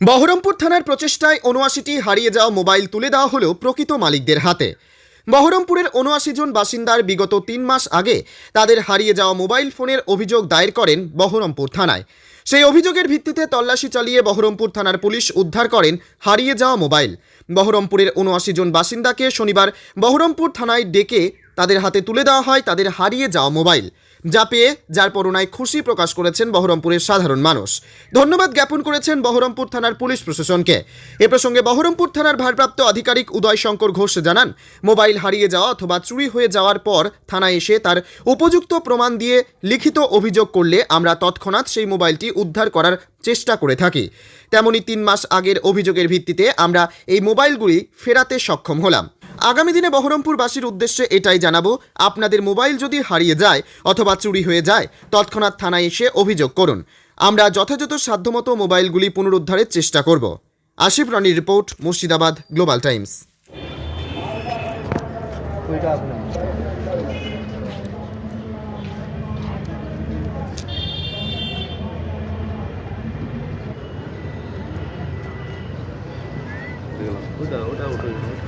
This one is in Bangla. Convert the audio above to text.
বহরমপুর থানার প্রচেষ্টায় উনআশিটি হারিয়ে যাওয়া মোবাইল তুলে দেওয়া হলো প্রকৃত মালিকদের হাতে। বহরমপুরের উনআশি জন বাসিন্দার বিগত তিন মাস আগে তাদের হারিয়ে যাওয়া মোবাইল ফোনের অভিযোগ দায়ের করেন বহরমপুর থানায়। সেই অভিযোগের ভিত্তিতে তল্লাশি চালিয়ে বহরমপুর থানার পুলিশ উদ্ধার করেন হারিয়ে যাওয়া মোবাইল। বহরমপুরের উনআশি জন বাসিন্দাকে শনিবার বহরমপুর থানায় ডেকে তাদের হাতে তুলে দেওয়া হয় তাদের হারিয়ে যাওয়া মোবাইল। যা পেয়ে, যার করুণায় খুশি প্রকাশ করেছেন বহরমপুরের সাধারণ মানুষ। ধন্যবাদ জ্ঞাপন করেছেন বহরমপুর থানার পুলিশ প্রশাসনকে। এ প্রসঙ্গে বহরমপুর থানার ভারপ্রাপ্ত আধিকারিক উদয় শঙ্কর ঘোষ জানান, মোবাইল হারিয়ে যাওয়া অথবা চুরি হয়ে যাওয়ার পর থানায় এসে তার উপযুক্ত প্রমাণ দিয়ে লিখিত অভিযোগ করলে আমরা তৎক্ষণাৎ সেই মোবাইলটি উদ্ধার করার চেষ্টা করে থাকি। তেমনি তিন মাস আগের অভিযোগের ভিত্তিতে আমরা এই মোবাইলগুলি ফেরাতে সক্ষম হলাম। আগামী দিনে বহরমপুরবাসীর উদ্দেশ্যে এটাই জানাব, আপনাদের মোবাইল যদি হারিয়ে যায় অথবা চুরি হয়ে যায়, তৎক্ষণাৎ থানায় এসে অভিযোগ করুন। আমরা যথাযথ সাধ্যমতো মোবাইলগুলি পুনরুদ্ধারের চেষ্টা করব। আশিফ রানির রিপোর্ট, মুর্শিদাবাদ, গ্লোবাল টাইমস। ওটা ওটা ওটা